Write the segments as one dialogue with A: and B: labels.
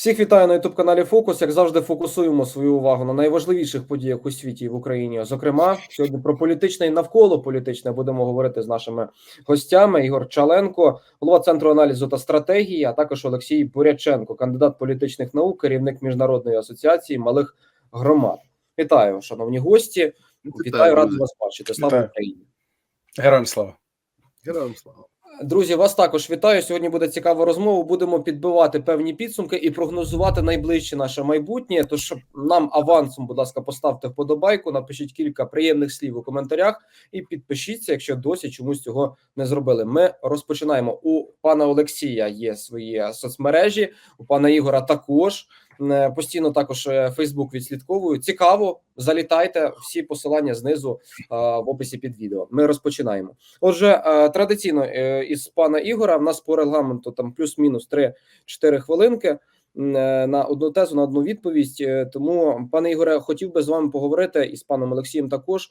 A: Всіх вітаю на youtube каналі Фокус. Як завжди, фокусуємо свою увагу на найважливіших подіях у світі і в Україні. Зокрема, сьогодні про політичне і навколо політичне будемо говорити з нашими гостями. Ігор Чаленко, голова центру аналізу та стратегії, а також Олексій Буряченко, кандидат політичних наук, керівник міжнародної асоціації малих громад. Вітаю, шановні гості. Вітаю, радий вас бачити. Слава
B: Вітаю.
A: Україні.
B: Героям слава.
C: Героям слава.
A: Друзі, вас також вітаю. Сьогодні буде цікава розмова. Будемо підбивати певні підсумки і прогнозувати найближче наше майбутнє. Тож нам авансом, будь ласка, поставте вподобайку, напишіть кілька приємних слів у коментарях і підпишіться, якщо досі чомусь цього не зробили. Ми розпочинаємо. У пана Олексія є свої соцмережі, у пана Ігора також. Е, Постійно також Фейсбук відслідковую. Цікаво, залітайте. Всі посилання знизу е, в описі під відео. Ми розпочинаємо. Отже, е, традиційно із пана Ігора в нас по регламенту там плюс-мінус 3-4 хвилинки на одну тезу, на одну відповідь. Тому, пане Ігоре, хотів би з вами поговорити і з паном Олексієм також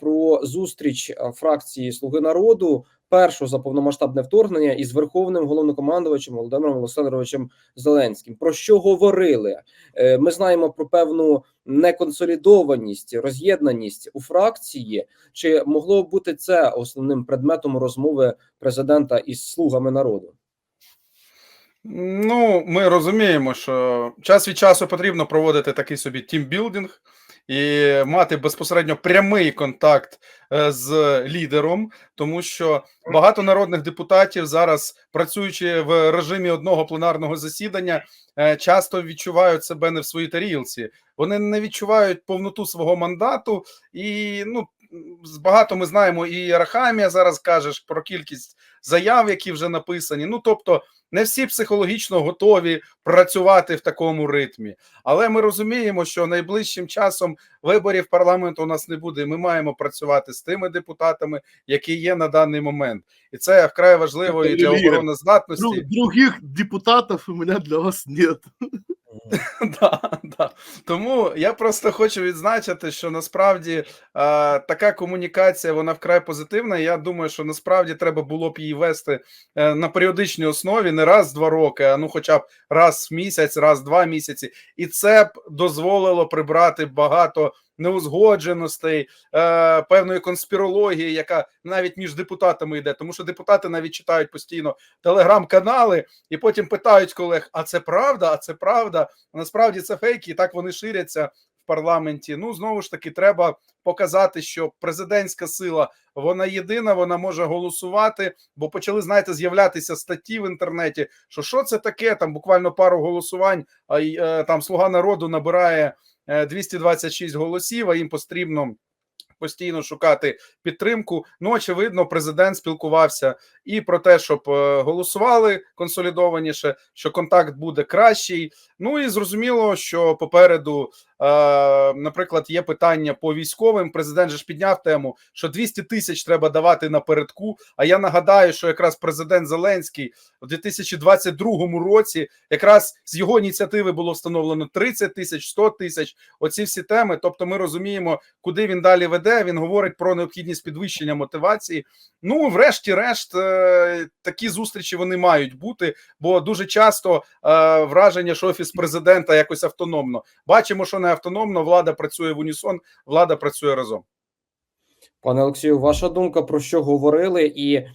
A: про зустріч фракції Слуги народу. Першу за повномасштабне вторгнення із верховним головнокомандувачем Володимиром Олександровичем Зеленським. Про що говорили? Е, Ми знаємо про певну неконсолідованість, роз'єднаність у фракції. Чи могло бути це основним предметом розмови президента із слугами народу?
B: Ну, ми розуміємо, що час від часу потрібно проводити такий собі тімбілдинг і мати безпосередньо прямий контакт е, з лідером, тому що багато народних депутатів зараз, працюючи в режимі одного пленарного засідання, е, часто відчувають себе не в своїй тарілці. Вони не відчувають повноту свого мандату, і ну багато ми знаємо. І Рахамія зараз кажеш про кількість заяв, які вже написані. Ну тобто, не всі психологічно готові працювати в такому ритмі. Але ми розуміємо, що найближчим часом виборів парламенту у нас не буде. і Ми маємо працювати з тими депутатами, які є на даний момент, і це вкрай важливо і для
C: Лілія,
B: обороноздатності.
C: Других депутатов у меня для вас нет.
B: Да, да. Тому я просто хочу відзначити, що насправді е, така комунікація вона вкрай позитивна. Я думаю, що насправді треба було б її вести е, на періодичній основі не раз два роки, а ну, хоча б раз в місяць, раз в два місяці, і це б дозволило прибрати багато неузгодженостей, е, певної конспірології, яка навіть між депутатами йде, тому що депутати навіть читають постійно телеграм-канали і потім питають колег: а це правда? А це правда? А насправді це фейки, і так вони ширяться в парламенті. Ну знову ж таки, треба показати, що президентська сила вона єдина, вона може голосувати. Бо почали знаєте з'являтися статті в інтернеті. Що що це таке? Там буквально пару голосувань, а й е, там слуга народу набирає 226 голосів, а їм потрібно. Постійно шукати підтримку. Ну, очевидно, президент спілкувався і про те, щоб е, голосували консолідованіше, що контакт буде кращий. Ну і зрозуміло, що попереду, е, наприклад, є питання по військовим. Президент же ж підняв тему, що 200 тисяч треба давати напередку. А я нагадаю, що якраз президент Зеленський у 2022 році, якраз з його ініціативи було встановлено 30 тисяч, 100 тисяч. Оці всі теми. Тобто, ми розуміємо, куди він далі веде. Він говорить про необхідність підвищення мотивації. Ну, врешті-решт, е, такі зустрічі вони мають бути, бо дуже часто е, враження, що офіс президента якось автономно. Бачимо, що не автономно. Влада працює в унісон, влада працює разом.
A: Пане Олексію, ваша думка про що говорили? І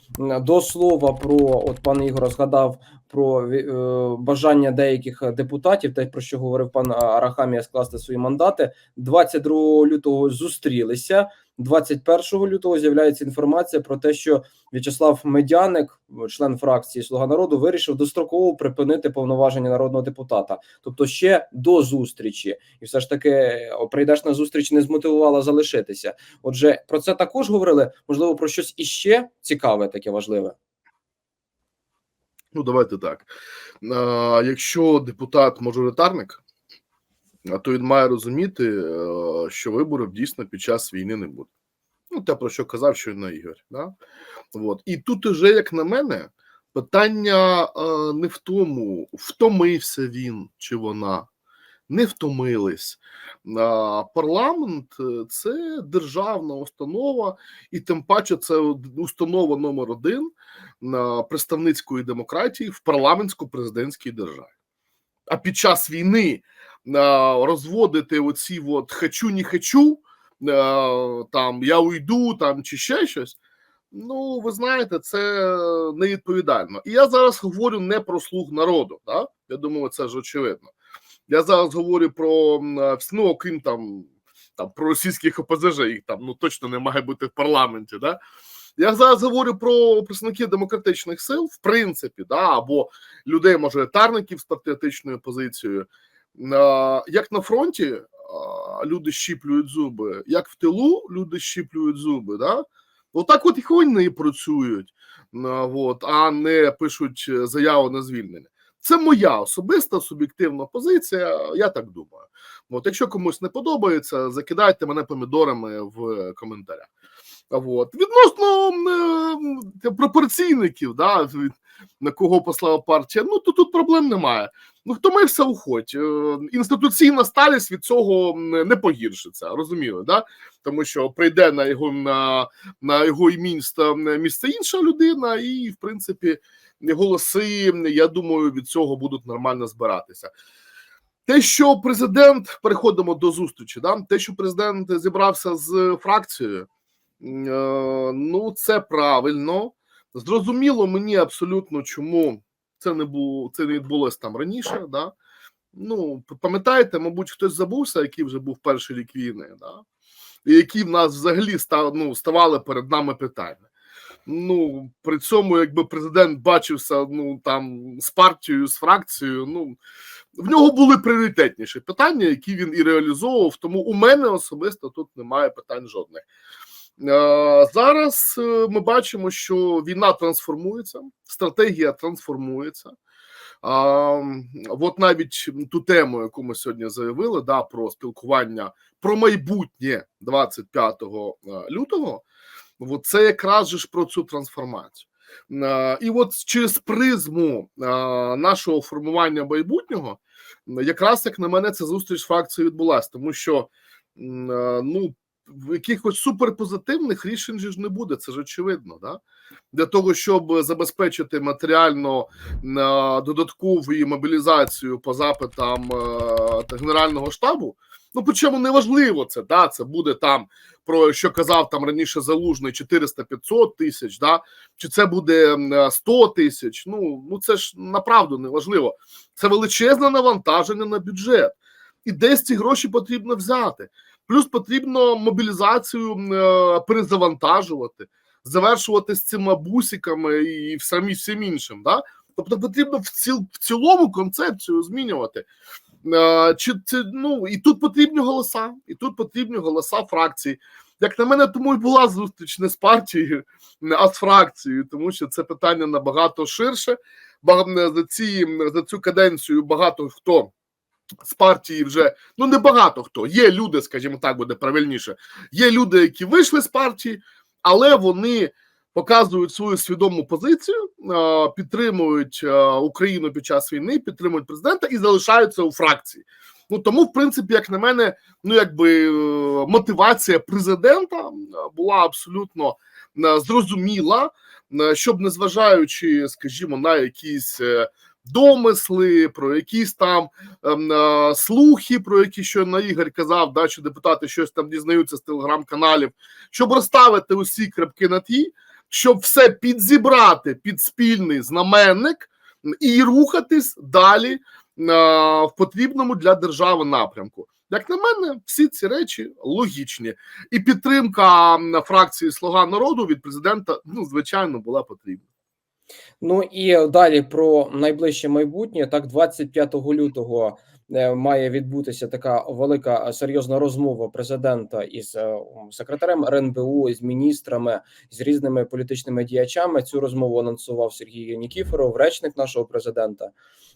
A: до слова про от пан Ігор згадав про е, бажання деяких депутатів, те про що говорив пан Арахамія скласти свої мандати. 22 лютого зустрілися. 21 лютого з'являється інформація про те, що В'ячеслав Медяник, член фракції Слуга народу, вирішив достроково припинити повноваження народного депутата, тобто ще до зустрічі, і все ж таки прийдеш на зустріч не змотивувала залишитися. Отже, про це також говорили. Можливо, про щось іще цікаве, таке важливе.
C: Ну, давайте так. А, якщо депутат мажоритарник, а, то він має розуміти, е, що виборів дійсно під час війни не буде. Ну, те, про що казав щойно Ігор. Да? От. І тут уже, як на мене, питання е, не в тому, втомився він чи вона. Не втомились. Парламент е, це державна установа, і тим паче це установа номер один представницької демократії в парламентсько-президентській державі. а під час війни розводити оці от хочу, не хочу, там я уйду, там чи ще щось. Ну, ви знаєте, це невідповідально. І я зараз говорю не про слуг народу. Да? Я думаю, це ж очевидно. Я зараз говорю про е, ну, окрім там, там про російських ОПЗЖ, їх там ну точно не має бути в парламенті. Да? Я зараз говорю про представників демократичних сил, в принципі, да, або людей мажоритарників з патріотичною позицією. Як на фронті люди щіплюють зуби, як в тилу люди щіплюють зуби. Да? Отак от і вони працюють, от, а не пишуть е, заяву на звільнення. Це моя особиста суб'єктивна позиція. Я так думаю. От, якщо комусь не подобається, закидайте мене помідорами в коментарях. От. Відносно е, пропорційників, да, від- на кого послала партія, ну то тут проблем немає. Ну хто має все уходь. Е, Інституційна сталість від цього не погіршиться, розуміли, да? Тому що прийде на його на, на його місце, місце інша людина, і в принципі голоси, я думаю, від цього будуть нормально збиратися. Те, що президент, переходимо до зустрічі, да? те, що президент зібрався з фракцією, е, ну це правильно. Зрозуміло мені абсолютно, чому це не було, це не відбулося там раніше. Да? Ну, пам'ятаєте, мабуть, хтось забувся, який вже був перший рік війни, да? і які в нас взагалі став, ну, ставали перед нами питання. Ну, при цьому, якби президент бачився ну там з партією, з фракцією, ну в нього були пріоритетніші питання, які він і реалізовував. Тому у мене особисто тут немає питань жодних. Е, Зараз е, ми бачимо, що війна трансформується, стратегія трансформується. А, от навіть ту тему, яку ми сьогодні заявили, да, про спілкування про майбутнє 25 лютого, от це якраз же ж про цю трансформацію. Е, І от через призму е, нашого формування майбутнього, якраз як на мене, ця зустріч з фракцією відбулася, тому що е, ну, якихось суперпозитивних рішень ж не буде, це ж очевидно. Да? Для того, щоб забезпечити матеріально додаткову і мобілізацію по запитам е, Генерального штабу. Ну, причому неважливо це, да, це буде там про що казав там раніше залужний 400-500 тисяч, да, чи це буде м, 100 тисяч. Ну, ну це ж направду неважливо. Це величезне навантаження на бюджет. І десь ці гроші потрібно взяти. Плюс потрібно мобілізацію е, перезавантажувати, завершувати з цими бусиками і самі всім іншим. Да? Тобто потрібно в, ціл, в цілому концепцію змінювати. Е, Чи це ну і тут потрібні голоса, і тут потрібні голоса фракції. Як на мене, тому і була зустріч не з партією, а з фракцією, тому що це питання набагато ширше. За ці за цю каденцію багато хто з партії вже ну не багато хто. Є люди, скажімо так, буде правильніше. Є люди, які вийшли з партії, але вони показують свою свідому позицію, підтримують Україну під час війни, підтримують президента і залишаються у фракції. Ну тому, в принципі, як на мене, ну якби е, мотивація президента була абсолютно е, зрозуміла, е, щоб незважаючи, скажімо, на якісь. Домисли про якісь там ем, е, слухи, про які щойно Ігор казав, да, що депутати щось там дізнаються з телеграм-каналів, щоб розставити усі крапки над «і», щоб все підзібрати під спільний знаменник і рухатись далі е, в потрібному для держави напрямку. Як на мене, всі ці речі логічні, і підтримка фракції Слуга народу від президента, ну звичайно, була потрібна.
A: Ну і далі про найближче майбутнє. Так, 25 лютого е, має відбутися така велика е, серйозна розмова президента із е, секретарем РНБУ, з міністрами, з різними політичними діячами. Цю розмову анонсував Сергій Нікіфоров, речник нашого президента.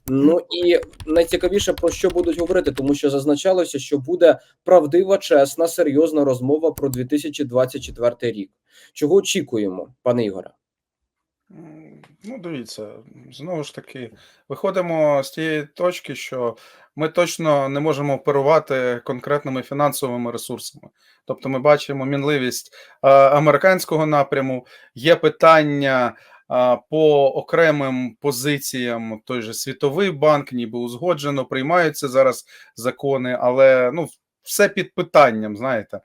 A: Ну і найцікавіше про що будуть говорити, тому що зазначалося, що буде правдива, чесна, серйозна розмова про 2024 рік. Чого очікуємо, пане Ігоре?
B: Ну, дивіться, знову ж таки, виходимо з тієї точки, що ми точно не можемо оперувати конкретними фінансовими ресурсами. Тобто, ми бачимо мінливість американського напряму, є питання по окремим позиціям той же Світовий банк, ніби узгоджено, приймаються зараз закони, але ну, все під питанням, знаєте.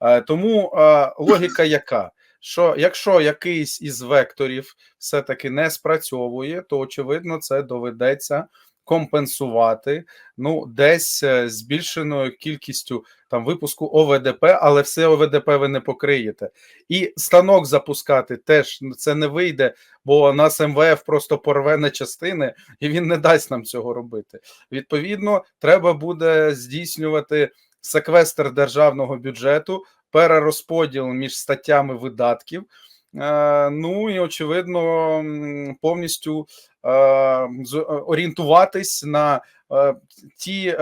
B: Е, Тому логіка яка? Що якщо якийсь із векторів все-таки не спрацьовує, то очевидно це доведеться компенсувати ну десь е, збільшеною кількістю там випуску ОВДП, але все ОВДП ви не покриєте. І станок запускати теж це не вийде, бо нас МВФ просто порве на частини, і він не дасть нам цього робити. Відповідно, треба буде здійснювати секвестр державного бюджету, перерозподіл між статтями видатків. Е, Ну і очевидно, повністю е, е, орієнтуватись на ті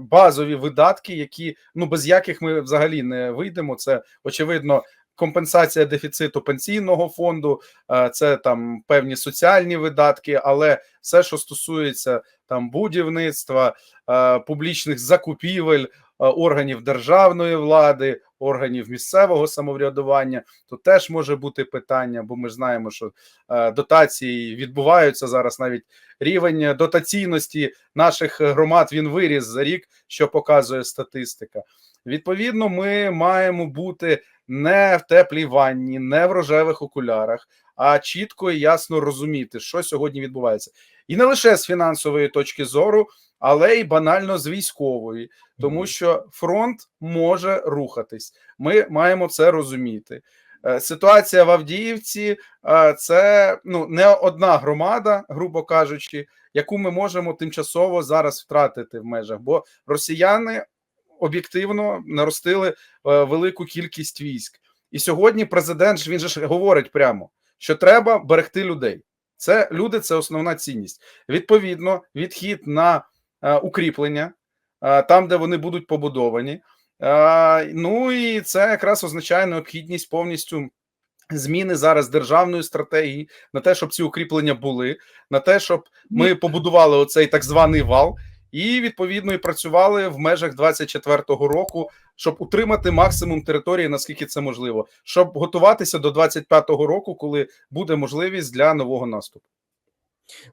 B: базові видатки, які ну без яких ми взагалі не вийдемо. Це очевидно. Компенсація дефіциту пенсійного фонду, е, це там певні соціальні видатки, але все, що стосується там будівництва, е, публічних закупівель, е, органів державної влади, органів місцевого самоврядування, то теж може бути питання, бо ми знаємо, що дотації відбуваються зараз. Навіть рівень дотаційності наших громад він виріс за рік, що показує статистика. Відповідно, ми маємо бути не в теплій ванні, не в рожевих окулярах, а чітко і ясно розуміти, що сьогодні відбувається, і не лише з фінансової точки зору, але й банально з військової, тому що фронт може рухатись. Ми маємо це розуміти. Е, Ситуація в Авдіївці е, це ну не одна громада, грубо кажучи, яку ми можемо тимчасово зараз втратити в межах, бо росіяни об'єктивно наростили е, велику кількість військ. І сьогодні президент ж він же ж говорить прямо, що треба берегти людей. Це люди, це основна цінність. Відповідно, відхід на е, укріплення е, там, де вони будуть побудовані. Ну і це якраз означає необхідність повністю зміни зараз державної стратегії на те, щоб ці укріплення були, на те, щоб ми побудували оцей так званий вал, і відповідно і працювали в межах 24-го року, щоб утримати максимум території, наскільки це можливо, щоб готуватися до 25-го року, коли буде можливість для нового наступу.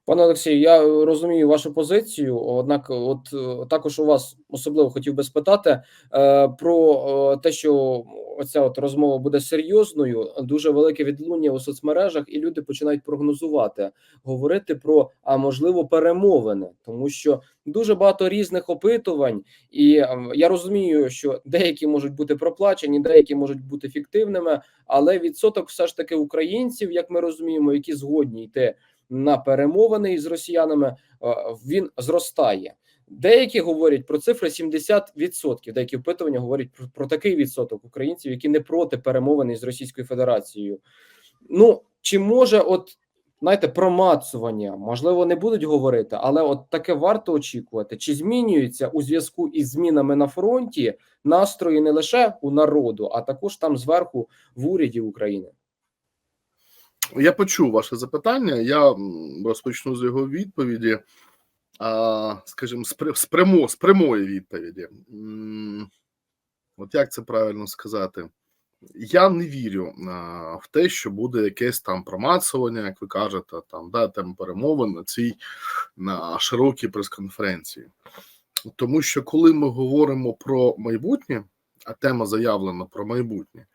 A: Пане Олексію, я е, розумію вашу позицію. Однак, от е, також у вас особливо хотів би спитати е, про е, те, що оця от розмова буде серйозною. Дуже велике відлуння у соцмережах, і люди починають прогнозувати, говорити про а можливо перемовини, тому що дуже багато різних опитувань, і е, я розумію, що деякі можуть бути проплачені, деякі можуть бути фіктивними, але відсоток все ж таки українців, як ми розуміємо, які згодні йти на перемовини із росіянами, е, він зростає. Деякі говорять про цифри 70%. Деякі опитування говорять про, про такий відсоток українців, які не проти перемовини з Російською Федерацією. Ну чи може, от знаєте, промацування можливо не будуть говорити, але от таке варто очікувати. Чи змінюються у зв'язку із змінами на фронті настрої не лише у народу, а також там зверху в уряді України?
C: Я почув ваше запитання. Я розпочну з його відповіді. Скажімо, з, прямо, з прямої відповіді. От як це правильно сказати? Я не вірю в те, що буде якесь там промацування, як ви кажете, там да, там перемовин на цій на широкій прес-конференції. Тому що коли ми говоримо про майбутнє, а тема заявлена про майбутнє,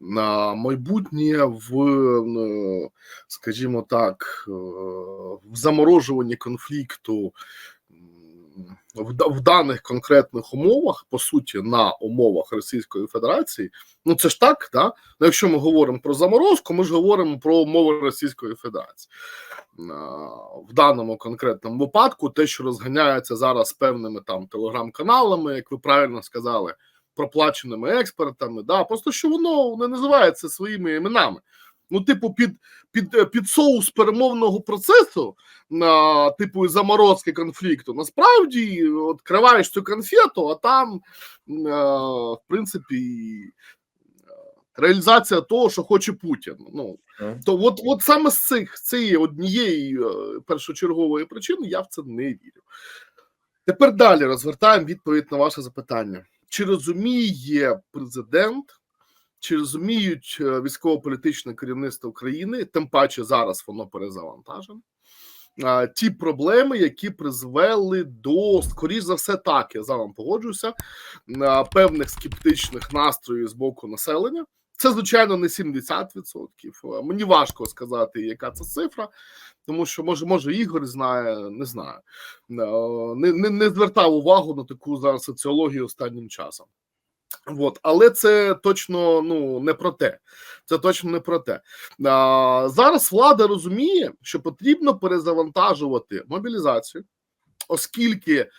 C: майбутнє в, е, скажімо так, е, в заморожуванні конфлікту в, даних конкретних умовах, по суті, на умовах Російської Федерації, ну це ж так, да? Ну, якщо ми говоримо про заморозку, ми ж говоримо про умови Російської Федерації. В даному конкретному випадку, те, що розганяється зараз певними там телеграм-каналами, як ви правильно сказали, проплаченими експертами, да, просто що воно не називається своїми іменами. Ну, типу, під, під, під соус перемовного процесу, на, типу, заморозки конфлікту, насправді відкриваєш цю конфету, а там, е, в принципі, е, реалізація того, що хоче Путін. Ну, то от, от саме з цих цієї однієї е, першочергової причини я в це не вірю. Тепер далі розвертаємо відповідь на ваше запитання. Чи розуміє президент чи розуміють е, військово-політичне керівництво України, тим паче зараз воно перезавантажене. Ті проблеми, які призвели до, скоріш за все, так, я з вами погоджуюся, певних скептичних настроїв з боку населення. Це, звичайно, не 70%. Мені важко сказати, яка це цифра, тому що може, може Ігор знає, не знаю. Е, Не, не, не звертав увагу на таку зараз соціологію останнім часом. От, але це точно ну не про те. Це точно не про те. А, зараз влада розуміє, що потрібно перезавантажувати мобілізацію, оскільки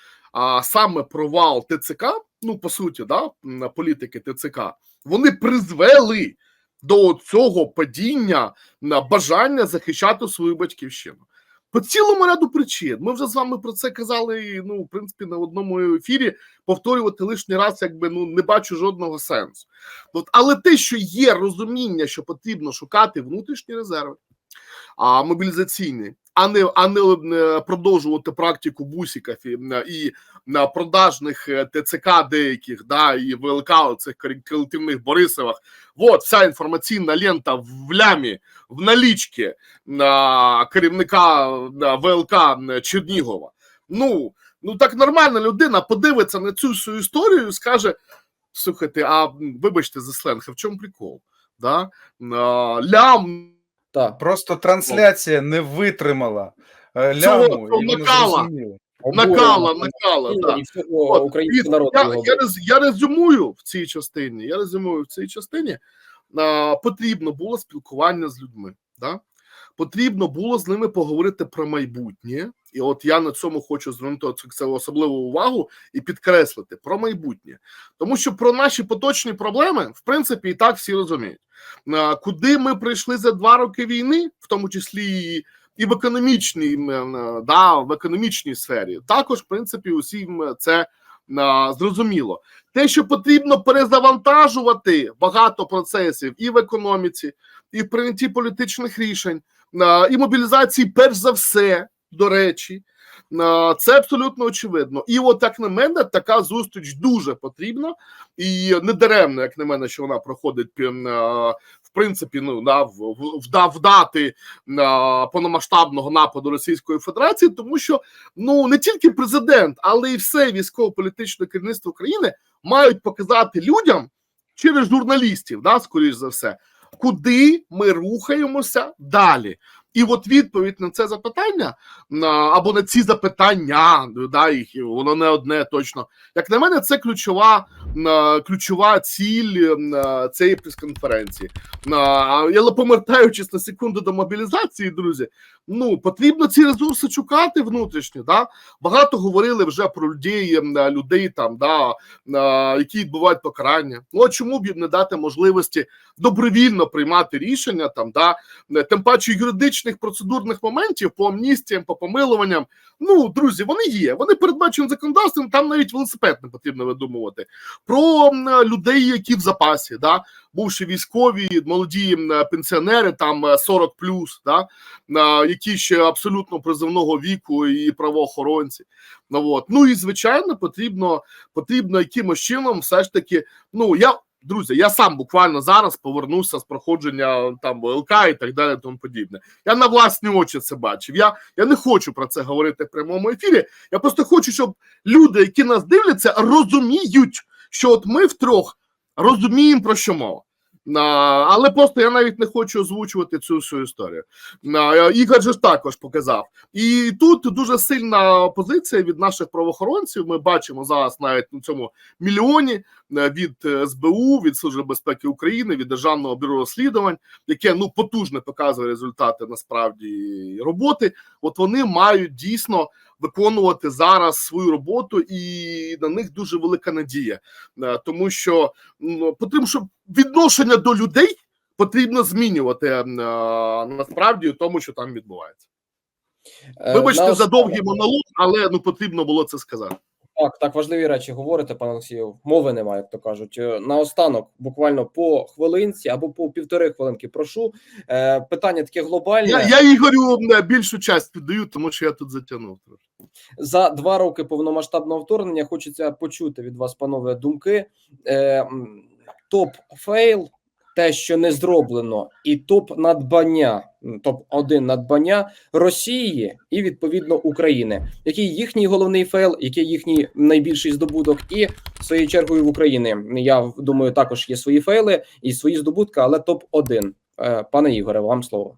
C: саме провал ТЦК, ну по суті, да, політики ТЦК, вони призвели до цього падіння на бажання захищати свою батьківщину. По цілому ряду причин. Ми вже з вами про це казали. Ну, в принципі, на одному ефірі повторювати лишній раз, якби ну не бачу жодного сенсу. От, але те, що є розуміння, що потрібно шукати внутрішні резерви, а мобілізаційні, а не а не е, продовжувати практику бусиків і, е, і на продажних е, ТЦК деяких, да і ВЛК цих колективних Борисовах. От вся інформаційна лента в лямі, в налічки на керівника ВЛК Чернігова. Ну, ну так нормальна людина подивиться на цю всю історію і скаже: слухайте, а вибачте за сленг, а в чому прикол? Да? Лям
A: Так.
B: Просто трансляція не витримала е, ляму,
C: цього
B: і
C: накала. накала, накала.
A: Українського народу.
C: Я, я, я резюмую в цій частині. Я резюмую в цій частині. А, потрібно було спілкування з людьми. Да? Потрібно було з ними поговорити про майбутнє. І от я на цьому хочу звернути це особливу увагу і підкреслити про майбутнє. Тому що про наші поточні проблеми, в принципі, і так всі розуміють. Куди ми прийшли за два роки війни, в тому числі і в економічній е, да, в економічній сфері, також в принципі усім це зрозуміло. Те, що потрібно перезавантажувати багато процесів і в економіці, і в прийнятті політичних рішень, і мобілізації, перш за все, до речі, це абсолютно очевидно. І от як на мене, така зустріч дуже потрібна, і не даремно, як на мене, що вона проходить в принципі, ну да, в, в, вда- вдати повномасштабного нападу Російської Федерації, тому що ну не тільки президент, але й все військово-політичне керівництво країни мають показати людям через журналістів, да, скоріш за все, куди ми рухаємося далі. І от відповідь на це запитання або на ці запитання, да, їх воно не одне точно. Як на мене, це ключова, ключова ціль цієї прес-конференції. Але повертаючись на секунду до мобілізації, друзі, ну потрібно ці ресурси шукати внутрішні. Да? Багато говорили вже про людей, людей там, да, які відбувають покарання. Ну а чому б не дати можливості добровільно приймати рішення там, да, тим паче юридичних процедурних моментів по амністіям, по помилуванням. Ну, друзі, вони є. Вони передбачені законодавством. Там навіть велосипед не потрібно видумувати. Про е, людей, які в запасі, да, бувши військові, молоді е, пенсіонери, там е, 40 плюс, да, які ще абсолютно призовного віку і правоохоронці. Ну от ну і звичайно, потрібно потрібно якимось чином, все ж таки. Ну я друзі, я сам буквально зараз повернувся з проходження там ВЛК і так далі. Тому подібне. Я на власні очі це бачив. Я, я не хочу про це говорити в прямому ефірі. Я просто хочу, щоб люди, які нас дивляться, розуміють, що от ми втрьох розуміємо про що мова. Але просто я навіть не хочу озвучувати цю всю історію. Ігор же також показав. І тут дуже сильна позиція від наших правоохоронців. Ми бачимо зараз навіть на цьому мільйоні е, від е, СБУ, від Служби безпеки України, від Державного бюро розслідувань, яке ну потужно показує результати насправді роботи. От вони мають дійсно виконувати зараз свою роботу, і на них дуже велика надія, Е, тому що ну, потрібно, щоб відношення до людей потрібно змінювати е, насправді у тому, що там відбувається.
A: Е,
C: Вибачте за довгий монолог, але ну потрібно було це сказати.
A: Так, так, важливі речі говорите, пане Олексію. Мови немає, як то кажуть. Е, Наостанок, буквально по хвилинці або по півтори хвилинки. Прошу Е, питання таке глобальне.
C: Я, я Ігорю е, більшу часть віддаю, тому що я тут затягнув
A: за два роки повномасштабного вторгнення. Хочеться почути від вас, панове, думки. Е, топ фейл те, що не зроблено, і топ надбання, топ 1 надбання Росії і відповідно України. Який їхній головний фейл, який їхній найбільший здобуток, і своєю чергою в України. Я думаю, також є свої фейли і свої здобутки, але топ 1 Пане Ігоре, вам слово.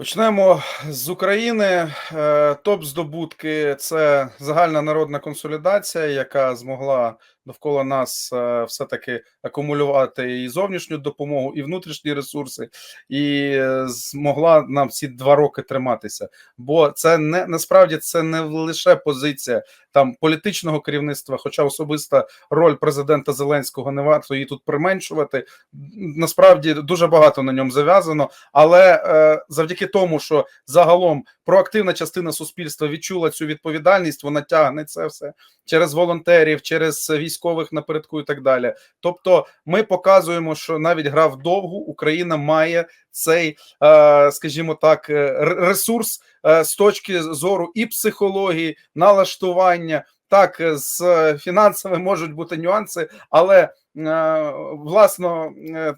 B: Почнемо з України. Е, Топ здобутки це загальна народна консолідація, яка змогла довкола нас е, все-таки акумулювати і зовнішню допомогу, і внутрішні ресурси, і е, змогла нам ці два роки триматися. Бо це не насправді це не лише позиція там політичного керівництва, хоча особиста роль президента Зеленського не варто її тут применшувати. Насправді дуже багато на ньому зав'язано, але е, завдяки тому, що загалом проактивна частина суспільства відчула цю відповідальність, вона тягне це все через волонтерів, через військових напередку і так далі. Тобто, ми показуємо, що навіть гра вдовгу Україна має цей, е, скажімо так, е, ресурс е, з точки зору і психології, налаштування. Так, з фінансами можуть бути нюанси, але власно,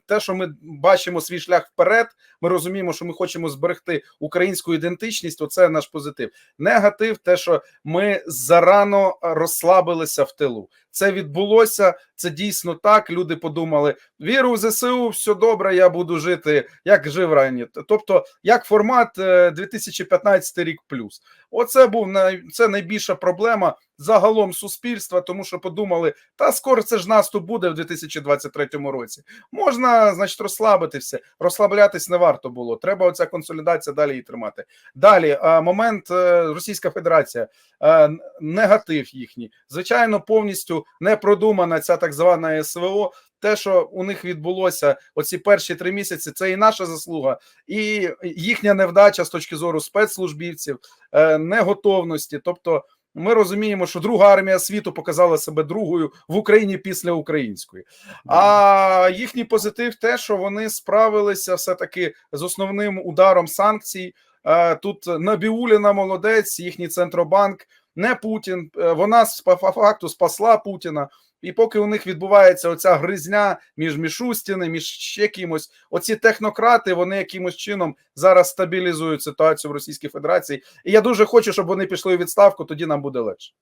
B: те, що ми бачимо свій шлях вперед, ми розуміємо, що ми хочемо зберегти українську ідентичність. Оце наш позитив. Негатив, те, що ми зарано розслабилися в тилу. Це відбулося. Це дійсно так. Люди подумали: віру в ЗСУ, все добре, я буду жити, як жив раніше. Тобто, як формат е, 2015 рік плюс. Оце був най... це найбільша проблема загалом суспільства, тому що подумали, та скоро це ж наступ буде в 2023 році. Можна, значить, розслабитися. Розслаблятись не варто було. Треба оця консолідація далі її тримати. Далі а, момент е, Російська Федерація, е, негатив їхній. Звичайно, повністю не продумана ця так звана СВО. Те, що у них відбулося оці перші три місяці, це і наша заслуга, і їхня невдача з точки зору спецслужбівців, е, неготовності. Тобто, ми розуміємо, що друга армія світу показала себе другою в Україні після української. А їхній позитив те, що вони справилися все таки з основним ударом санкцій. Е, Тут Набіуліна молодець, їхній центробанк, не Путін. Е, Вона по факту спасла Путіна. І поки у них відбувається оця гризня між Мішустіни, між ще кимось, оці технократи вони якимось чином зараз стабілізують ситуацію в Російській Федерації. І я дуже хочу, щоб вони пішли у відставку, тоді нам буде легше.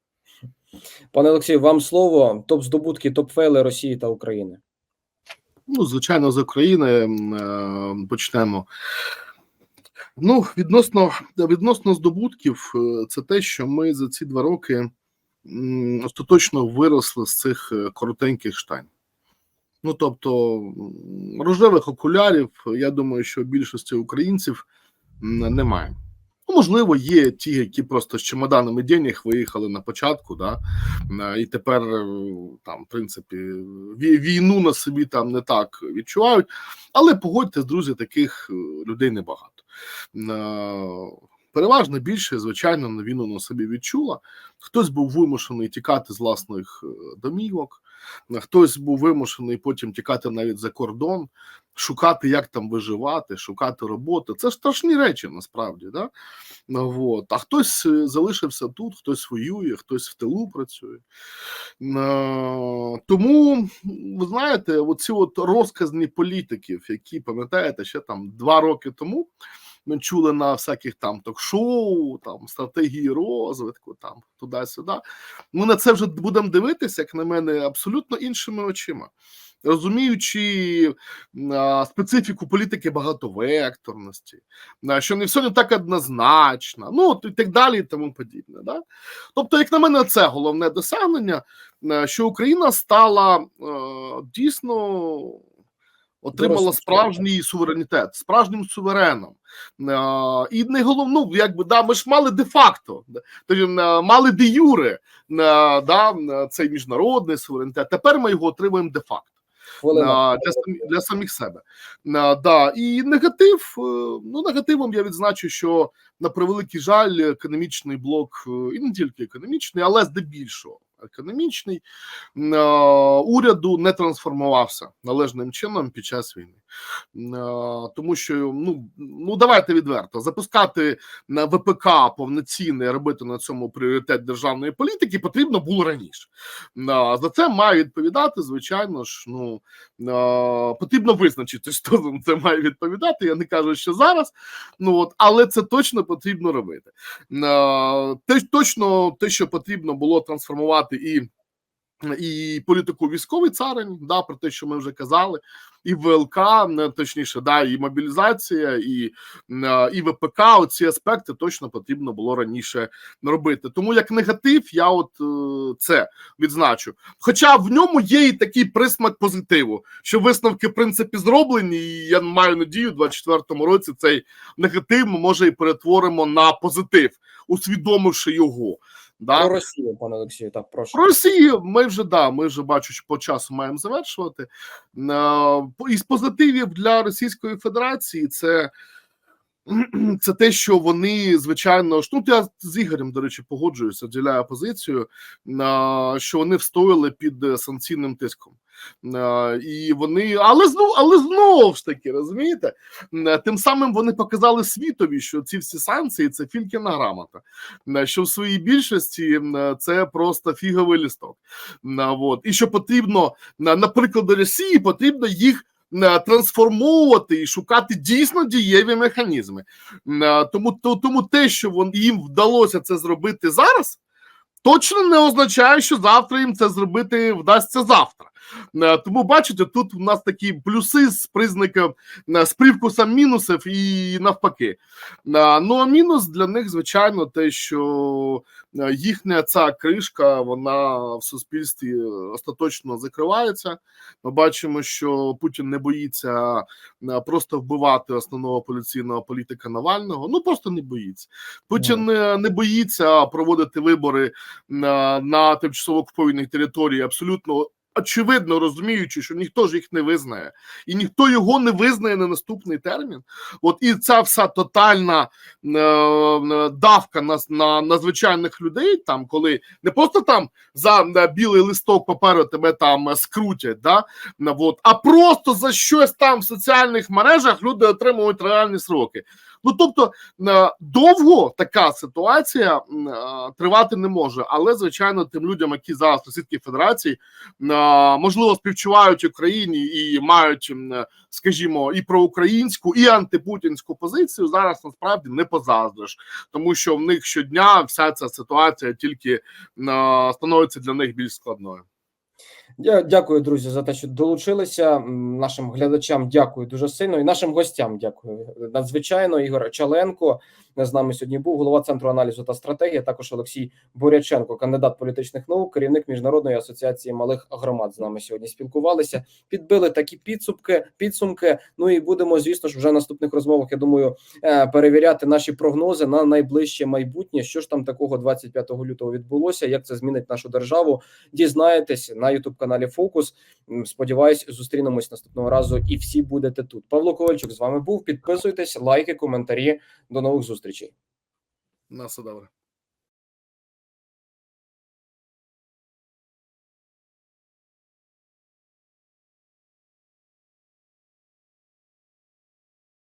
A: Пане Олексію, вам слово. Топ здобутки, топ фейли Росії та України.
C: Ну, звичайно, з України е, почнемо. Ну, відносно, відносно здобутків, е, це те, що ми за ці два роки остаточно виросли з цих е, коротеньких штань. Ну, тобто, рожевих окулярів, я думаю, що більшості українців немає. Ну, можливо, є ті, які просто з чемоданами денег виїхали на початку, да, е, і тепер е, там, в принципі, війну на собі там не так відчувають. Але погодьтесь, друзі, таких людей небагато. Переважно більше, звичайно, війну на собі відчула. Хтось був вимушений тікати з власних е, домівок, хтось був вимушений потім тікати навіть за кордон, шукати, як там виживати, шукати роботу. Це страшні речі насправді. Да? Вот. А хтось е, залишився тут, хтось воює, хтось в тилу працює. Е, Тому, ви знаєте, оці от розказні політиків, які пам'ятаєте, ще там два роки тому ми чули на всяких там ток-шоу, там стратегії розвитку, там туди-сюди. Ми на це вже будемо дивитися, як на мене, абсолютно іншими очима. Розуміючи а, специфіку політики багатовекторності, а, що не все не так однозначно, ну і так далі, і тому подібне. Да? Тобто, як на мене, це головне досягнення, що Україна стала е, дійсно отримала справжній суверенітет, справжнім сувереном. І не головну, якби да, ми ж мали де-факто, тобто, е, мали де юре да, цей міжнародний суверенітет. Тепер ми його отримуємо де-факто. Для, самі, для самих себе. А, да. І негатив, е, ну негативом я відзначу, що на превеликий жаль, економічний блок, е, і не тільки економічний, але здебільшого економічний уряду не трансформувався належним чином під час війни. Тому що ну, ну давайте відверто запускати на ВПК повноцінне робити на цьому пріоритет державної політики потрібно було раніше. За це має відповідати, звичайно ж. Ну потрібно визначити, хто за це має відповідати. Я не кажу, що зараз. Ну от, але це точно потрібно робити. Те точно те, що потрібно було трансформувати і. І політику військової царині, да, про те, що ми вже казали, і ВЛК, точніше, да, і мобілізація, і, е, і ВПК. Оці аспекти точно потрібно було раніше робити. Тому як негатив, я от е, це відзначу. Хоча в ньому є і такий присмак позитиву, що висновки в принципі зроблені, і я маю надію, в 24-му році цей негатив ми може і перетворимо на позитив, усвідомивши його. Да?
A: Про Росію, пане Олексію, так прошу.
C: Про Росію ми вже да, ми вже бачу, що по часу маємо завершувати. Е, Із позитивів для Російської Федерації це, це те, що вони, звичайно, ж, ну я з Ігорем, до речі, погоджуюся, діляю позицію, що вони встояли під е, санкційним тиском. І вони, але знов, але знову ж таки, розумієте, Е, тим самим вони показали світові, що ці всі санкції це фількіна грамота е, що в своїй більшості це просто фіговий лісток. От. І що потрібно, на- наприклад, Росії потрібно їх трансформовувати і шукати дійсно дієві механізми. Е, Тому, то- тому те, що вон, їм вдалося це зробити зараз, точно не означає, що завтра їм це зробити вдасться завтра. Е, Тому бачите, тут у нас такі плюси з признаком е, з привкусом мінусів і навпаки. Е, Ну а мінус для них, звичайно, те, що їхня ця кришка вона в суспільстві остаточно закривається. Ми бачимо, що Путін не боїться просто вбивати основного поліційного політика Навального. Ну просто не боїться. Путін не, не боїться проводити вибори на, на тимчасово окупованій території абсолютно. Очевидно розуміючи, що ніхто ж їх не визнає, і ніхто його не визнає на наступний термін. От і ця вся тотальна е, е, давка на, на, на звичайних людей, там коли не просто там за е, білий листок паперу тебе там е, скрутять, да, от, а просто за щось там в соціальних мережах люди отримують реальні сроки. Ну тобто е, довго така ситуація е, тривати не може, але звичайно, тим людям, які зараз в Російській Федерації е, можливо співчувають Україні і мають, скажімо, і проукраїнську, і антипутінську позицію, зараз насправді не позаздриш, тому що в них щодня вся ця ситуація тільки становиться для них більш складною.
A: Дя- Дякую, друзі, за те, що долучилися. Нашим глядачам дякую дуже сильно. І нашим гостям дякую надзвичайно. Ігор Чаленко з нами сьогодні був голова центру аналізу та стратегії. Також Олексій Боряченко, кандидат політичних наук, керівник міжнародної асоціації малих громад. З нами сьогодні спілкувалися. Підбили такі підсумки. Підсумки. Ну і будемо, звісно ж, вже в наступних розмовах. Я думаю, е, перевіряти наші прогнози на найближче майбутнє. Що ж там такого 25 лютого відбулося? Як це змінить нашу державу? Дізнаєтесь на Ютуб каналі Фокус. Сподіваюсь, зустрінемось наступного разу, і всі будете тут. Павло Ковальчук з вами був. Підписуйтесь, лайки, коментарі. До нових зустрічей.
C: На все добре.